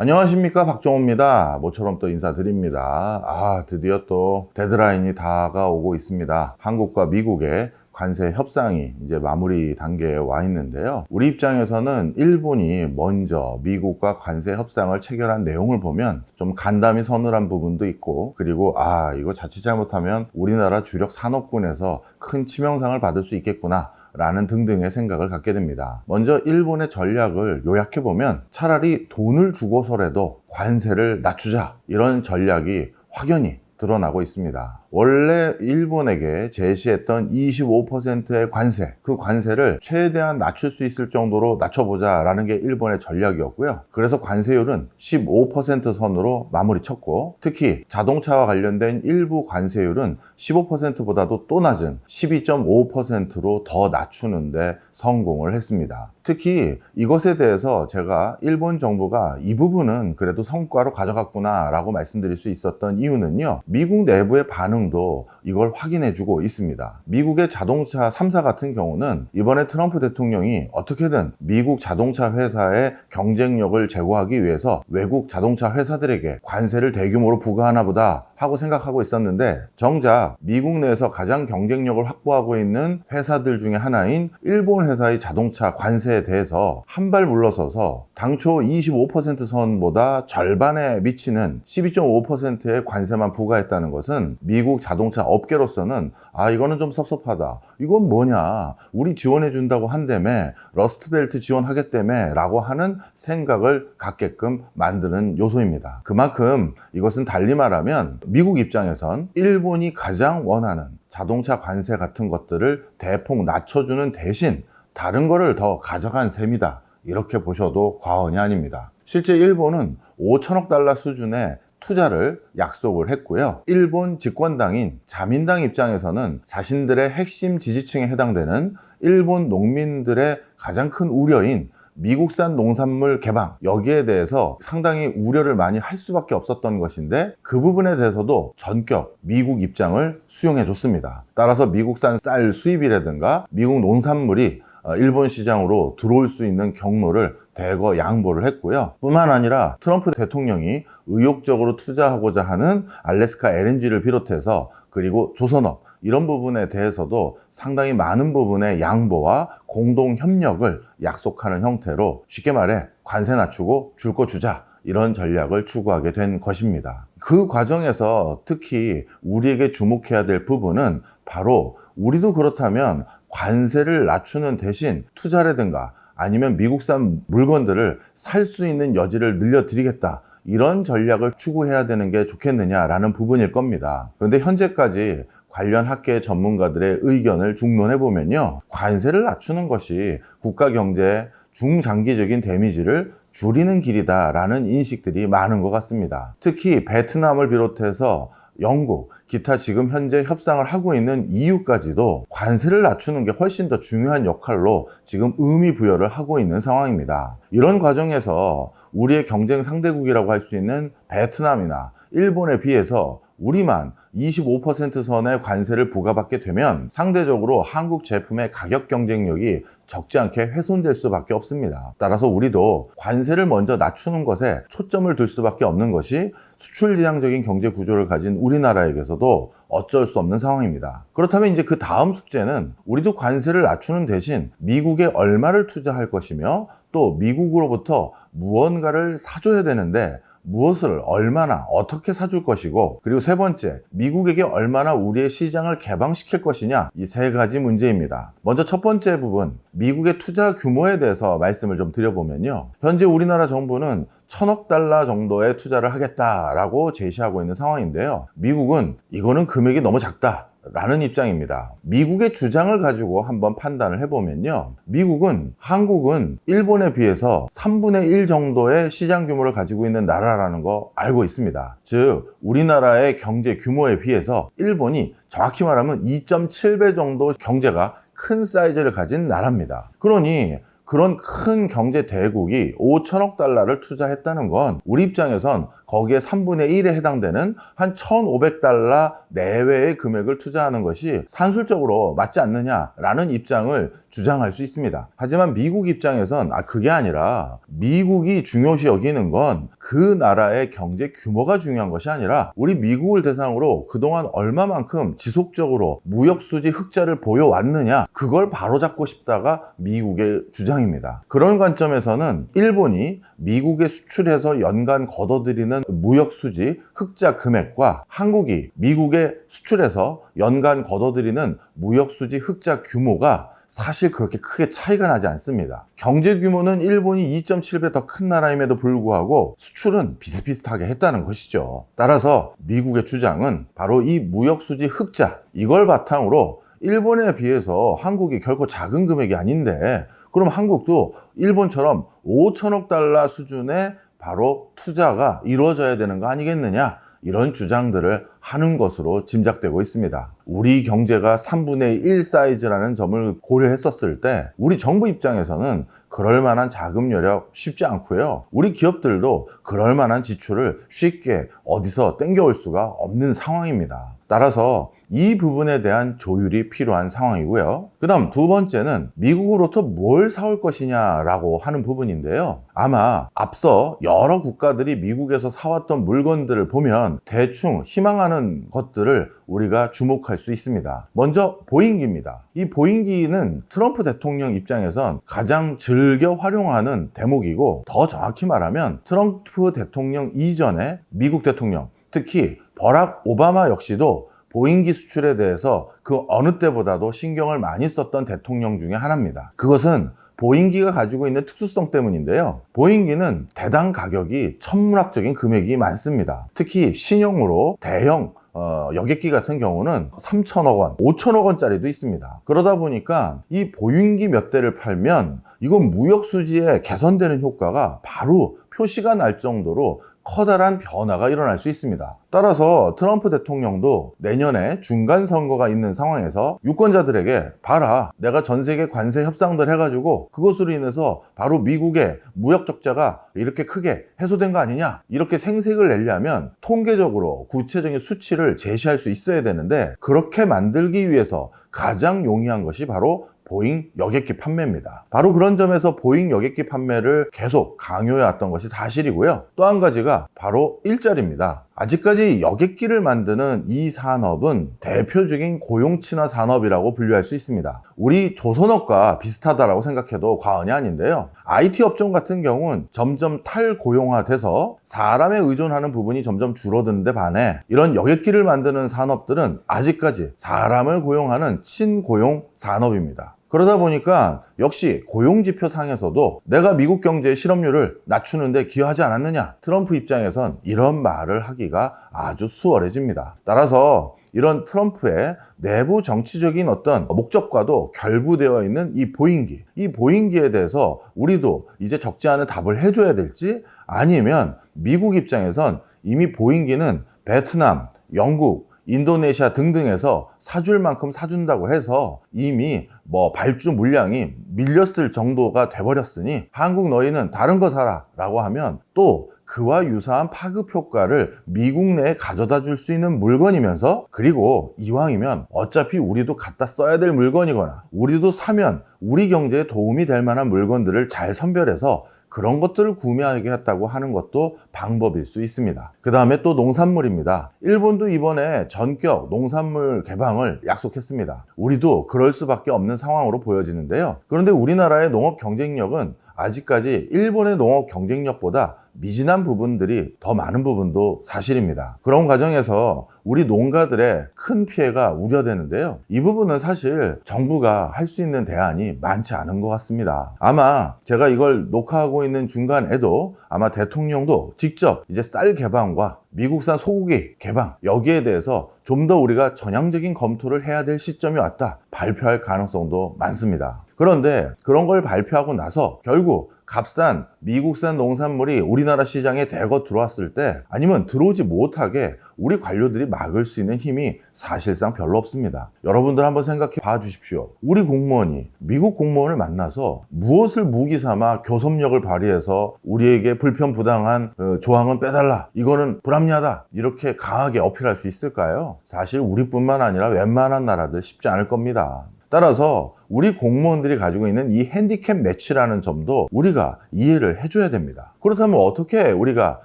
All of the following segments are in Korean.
안녕하십니까 박정호입니다. 모처럼 또 인사드립니다. 아 드디어 또 데드라인이 다가오고 있습니다. 한국과 미국의 관세 협상이 이제 마무리 단계에 와 있는데요. 우리 입장에서는 일본이 먼저 미국과 관세 협상을 체결한 내용을 보면 좀 간담이 서늘한 부분도 있고 그리고 아 이거 자칫 잘못하면 우리나라 주력 산업군에서 큰 치명상을 받을 수 있겠구나. 라는 등등의 생각을 갖게 됩니다. 먼저 일본의 전략을 요약해 보면 차라리 돈을 주고서라도 관세를 낮추자 이런 전략이 확연히 드러나고 있습니다. 원래 일본에게 제시했던 25%의 관세, 그 관세를 최대한 낮출 수 있을 정도로 낮춰보자 라는 게 일본의 전략이었고요. 그래서 관세율은 15% 선으로 마무리 쳤고, 특히 자동차와 관련된 일부 관세율은 15%보다도 또 낮은 12.5%로 더 낮추는데 성공을 했습니다. 특히 이것에 대해서 제가 일본 정부가 이 부분은 그래도 성과로 가져갔구나 라고 말씀드릴 수 있었던 이유는요. 미국 내부의 반응도 이걸 확인해 주고 있습니다. 미국의 자동차 3사 같은 경우는 이번에 트럼프 대통령이 어떻게든 미국 자동차 회사의 경쟁력을 제고하기 위해서 외국 자동차 회사들에게 관세를 대규모로 부과하나 보다 하고 생각하고 있었는데 정작 미국 내에서 가장 경쟁력을 확보하고 있는 회사들 중에 하나인 일본 회사의 자동차 관세에 대해서 한 발 물러서서 당초 25% 선보다 절반에 미치는 12.5%의 관세만 부과했다는 것은 미국 자동차 업계로서는 아 이거는 좀 섭섭하다. 이건 뭐냐? 우리 지원해 준다고 한다며 러스트벨트 지원하겠다며 라고 하는 생각을 갖게끔 만드는 요소입니다. 그만큼 이것은 달리 말하면 미국 입장에선 일본이 가장 원하는 자동차 관세 같은 것들을 대폭 낮춰주는 대신 다른 거를 더 가져간 셈이다. 이렇게 보셔도 과언이 아닙니다. 실제 일본은 5천억 달러 수준의 투자를 약속을 했고요. 일본 집권당인 자민당 입장에서는 자신들의 핵심 지지층에 해당되는 일본 농민들의 가장 큰 우려인 미국산 농산물 개방 여기에 대해서 상당히 우려를 많이 할 수밖에 없었던 것인데 그 부분에 대해서도 전격 미국 입장을 수용해 줬습니다. 따라서 미국산 쌀 수입이라든가 미국 농산물이 어, 일본 시장으로 들어올 수 있는 경로를 대거 양보를 했고요. 뿐만 아니라 트럼프 대통령이 의욕적으로 투자하고자 하는 알래스카 LNG를 비롯해서 그리고 조선업 이런 부분에 대해서도 상당히 많은 부분의 양보와 공동 협력을 약속하는 형태로 쉽게 말해 관세 낮추고 줄 거 주자 이런 전략을 추구하게 된 것입니다. 그 과정에서 특히 우리에게 주목해야 될 부분은 바로 우리도 그렇다면 관세를 낮추는 대신 투자라든가 아니면 미국산 물건들을 살 수 있는 여지를 늘려드리겠다. 이런 전략을 추구해야 되는 게 좋겠느냐라는 부분일 겁니다. 그런데 현재까지 관련 학계 전문가들의 의견을 중론해 보면요. 관세를 낮추는 것이 국가 경제에 중장기적인 데미지를 줄이는 길이다라는 인식들이 많은 것 같습니다. 특히 베트남을 비롯해서 영국, 기타 지금 현재 협상을 하고 있는 EU까지도 관세를 낮추는 게 훨씬 더 중요한 역할로 지금 의미 부여를 하고 있는 상황입니다. 이런 과정에서 우리의 경쟁 상대국이라고 할 수 있는 베트남이나 일본에 비해서 우리만 25% 선의 관세를 부과받게 되면 상대적으로 한국 제품의 가격 경쟁력이 적지 않게 훼손될 수밖에 없습니다. 따라서 우리도 관세를 먼저 낮추는 것에 초점을 둘 수밖에 없는 것이 수출 지향적인 경제 구조를 가진 우리나라에게서도 어쩔 수 없는 상황입니다. 그렇다면 이제 그 다음 숙제는 우리도 관세를 낮추는 대신 미국에 얼마를 투자할 것이며 또 미국으로부터 무언가를 사줘야 되는데 무엇을 얼마나 어떻게 사줄 것이고 그리고 세 번째 미국에게 얼마나 우리의 시장을 개방시킬 것이냐 이 세 가지 문제입니다. 먼저 첫 번째 부분 미국의 투자 규모에 대해서 말씀을 좀 드려보면요. 현재 우리나라 정부는 천억 달러 정도의 투자를 하겠다라고 제시하고 있는 상황인데요. 미국은 이거는 금액이 너무 작다 라는 입장입니다. 미국의 주장을 가지고 한번 판단을 해보면요. 미국은 한국은 일본에 비해서 3분의 1 정도의 시장 규모를 가지고 있는 나라라는 거 알고 있습니다. 즉, 우리나라의 경제 규모에 비해서 일본이 정확히 말하면 2.7배 정도 경제가 큰 사이즈를 가진 나라입니다. 그러니 그런 큰 경제 대국이 5천억 달러를 투자했다는 건 우리 입장에선 거기에 3분의 1에 해당되는 한 1,500달러 내외의 금액을 투자하는 것이 산술적으로 맞지 않느냐라는 입장을 주장할 수 있습니다. 하지만 미국 입장에선 아 그게 아니라 미국이 중요시 여기는 건 그 나라의 경제 규모가 중요한 것이 아니라 우리 미국을 대상으로 그동안 얼마만큼 지속적으로 무역 수지 흑자를 보여왔느냐 그걸 바로잡고 싶다가 미국의 주장 입니다. 그런 관점에서는 일본이 미국에 수출해서 연간 걷어들이는 무역 수지 흑자 금액과 한국이 미국에 수출해서 연간 걷어들이는 무역 수지 흑자 규모가 사실 그렇게 크게 차이가 나지 않습니다. 경제 규모는 일본이 2.7배 더 큰 나라임에도 불구하고 수출은 비슷비슷하게 했다는 것이죠. 따라서 미국의 주장은 바로 이 무역 수지 흑자 이걸 바탕으로 일본에 비해서 한국이 결코 작은 금액이 아닌데 그럼 한국도 일본처럼 5천억 달러 수준의 바로 투자가 이루어져야 되는 거 아니겠느냐 이런 주장들을 하는 것으로 짐작되고 있습니다. 우리 경제가 3분의 1 사이즈라는 점을 고려했었을 때 우리 정부 입장에서는 그럴 만한 자금 여력 쉽지 않고요. 우리 기업들도 그럴 만한 지출을 쉽게 어디서 땡겨올 수가 없는 상황입니다. 따라서 이 부분에 대한 조율이 필요한 상황이고요. 그 다음 두 번째는 미국으로부터 뭘 사올 것이냐라고 하는 부분인데요. 아마 앞서 여러 국가들이 미국에서 사왔던 물건들을 보면 대충 희망하는 것들을 우리가 주목할 수 있습니다. 먼저 보잉기입니다. 이 보잉기는 트럼프 대통령 입장에선 가장 즐겨 활용하는 대목이고 더 정확히 말하면 트럼프 대통령 이전에 미국 대통령 특히 버락 오바마 역시도 보잉기 수출에 대해서 그 어느 때보다도 신경을 많이 썼던 대통령 중에 하나입니다. 그것은 보잉기가 가지고 있는 특수성 때문인데요. 보잉기는 대당 가격이 천문학적인 금액이 많습니다. 특히 신형으로 대형 어, 여객기 같은 경우는 3천억 원, 5천억 원짜리도 있습니다. 그러다 보니까 이 보잉기 몇 대를 팔면 이건 무역 수지에 개선되는 효과가 바로 표시가 날 정도로 커다란 변화가 일어날 수 있습니다. 따라서 트럼프 대통령도 내년에 중간 선거가 있는 상황에서 유권자들에게 봐라 내가 전 세계 관세 협상들 해가지고 그것으로 인해서 바로 미국의 무역 적자가 이렇게 크게 해소된 거 아니냐 이렇게 생색을 내려면 통계적으로 구체적인 수치를 제시할 수 있어야 되는데 그렇게 만들기 위해서 가장 용이한 것이 바로 보잉 여객기 판매입니다. 바로 그런 점에서 보잉 여객기 판매를 계속 강요해 왔던 것이 사실이고요. 또 한 가지가 바로 일자리입니다. 아직까지 여객기를 만드는 이 산업은 대표적인 고용 친화 산업이라고 분류할 수 있습니다. 우리 조선업과 비슷하다라고 생각해도 과언이 아닌데요. IT 업종 같은 경우는 점점 탈고용화돼서 사람에 의존하는 부분이 점점 줄어드는 데 반해 이런 여객기를 만드는 산업들은 아직까지 사람을 고용하는 친고용 산업입니다. 그러다 보니까 역시 고용지표 상에서도 내가 미국 경제의 실업률을 낮추는데 기여하지 않았느냐? 트럼프 입장에선 이런 말을 하기가 아주 수월해집니다. 따라서 이런 트럼프의 내부 정치적인 어떤 목적과도 결부되어 있는 이 보잉기 이 보잉기에 대해서 우리도 이제 적지 않은 답을 해줘야 될지 아니면 미국 입장에선 이미 보잉기는 베트남, 영국, 인도네시아 등등에서 사줄 만큼 사준다고 해서 이미 뭐 발주 물량이 밀렸을 정도가 돼버렸으니 한국 너희는 다른 거 사라 라고 하면 또 그와 유사한 파급 효과를 미국 내에 가져다 줄 수 있는 물건이면서 그리고 이왕이면 어차피 우리도 갖다 써야 될 물건이거나 우리도 사면 우리 경제에 도움이 될 만한 물건들을 잘 선별해서 그런 것들을 구매하겠다고 하는 것도 방법일 수 있습니다. 그 다음에 또 농산물입니다. 일본도 이번에 전격 농산물 개방을 약속했습니다. 우리도 그럴 수밖에 없는 상황으로 보여지는데요. 그런데 우리나라의 농업 경쟁력은 아직까지 일본의 농업 경쟁력보다 미진한 부분들이 더 많은 부분도 사실입니다. 그런 과정에서 우리 농가들의 큰 피해가 우려되는데요. 이 부분은 사실 정부가 할 수 있는 대안이 많지 않은 것 같습니다. 아마 제가 이걸 녹화하고 있는 중간에도 아마 대통령도 직접 이제 쌀 개방과 미국산 소고기 개방 여기에 대해서 좀 더 우리가 전향적인 검토를 해야 될 시점이 왔다 발표할 가능성도 많습니다. 그런데 그런 걸 발표하고 나서 결국 값싼 미국산 농산물이 우리나라 시장에 대거 들어왔을 때 아니면 들어오지 못하게 우리 관료들이 막을 수 있는 힘이 사실상 별로 없습니다. 여러분들 한번 생각해 봐 주십시오. 우리 공무원이 미국 공무원을 만나서 무엇을 무기 삼아 교섭력을 발휘해서 우리에게 불편 부당한 어, 조항은 빼달라. 이거는 불합리하다. 이렇게 강하게 어필할 수 있을까요? 사실 우리뿐만 아니라 웬만한 나라들 쉽지 않을 겁니다. 따라서 우리 공무원들이 가지고 있는 이 핸디캡 매치라는 점도 우리가 이해를 해줘야 됩니다. 그렇다면 어떻게 우리가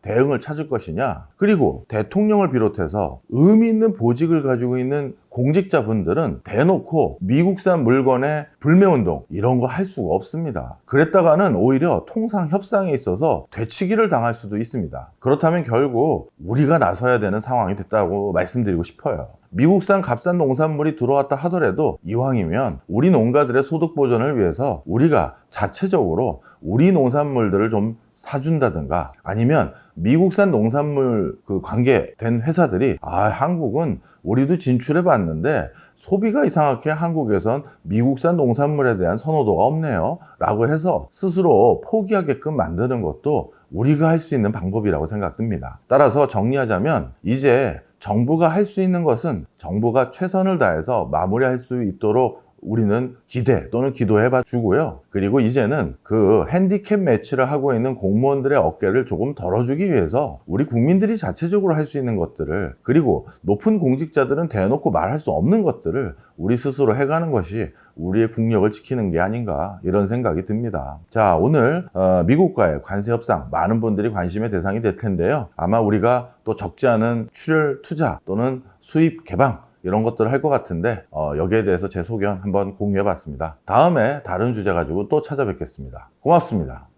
대응을 찾을 것이냐? 그리고 대통령을 비롯해서 의미 있는 보직을 가지고 있는 공직자분들은 대놓고 미국산 물건의 불매운동 이런 거 할 수가 없습니다. 그랬다가는 오히려 통상 협상에 있어서 되치기를 당할 수도 있습니다. 그렇다면 결국 우리가 나서야 되는 상황이 됐다고 말씀드리고 싶어요. 미국산 값싼 농산물이 들어왔다 하더라도 이왕이면 우리 농가들의 소득 보전을 위해서 우리가 자체적으로 우리 농산물들을 좀 사준다든가 아니면 미국산 농산물 그 관계된 회사들이 아 한국은 우리도 진출해 봤는데 소비가 이상하게 한국에선 미국산 농산물에 대한 선호도가 없네요 라고 해서 스스로 포기하게끔 만드는 것도 우리가 할 수 있는 방법이라고 생각됩니다. 따라서 정리하자면 이제 정부가 할 수 있는 것은 정부가 최선을 다해서 마무리할 수 있도록 우리는 기대 또는 기도해봐 주고요. 그리고 이제는 그 핸디캡 매치를 하고 있는 공무원들의 어깨를 조금 덜어주기 위해서 우리 국민들이 자체적으로 할 수 있는 것들을 그리고 높은 공직자들은 대놓고 말할 수 없는 것들을 우리 스스로 해가는 것이 우리의 국력을 지키는 게 아닌가 이런 생각이 듭니다. 자 오늘 어, 미국과의 관세 협상 많은 분들이 관심의 대상이 될 텐데요. 아마 우리가 또 적지 않은 출혈 투자 또는 수입 개방 이런 것들을 할 것 같은데 어, 여기에 대해서 제 소견 한번 공유해 봤습니다. 다음에 다른 주제 가지고 또 찾아뵙겠습니다. 고맙습니다.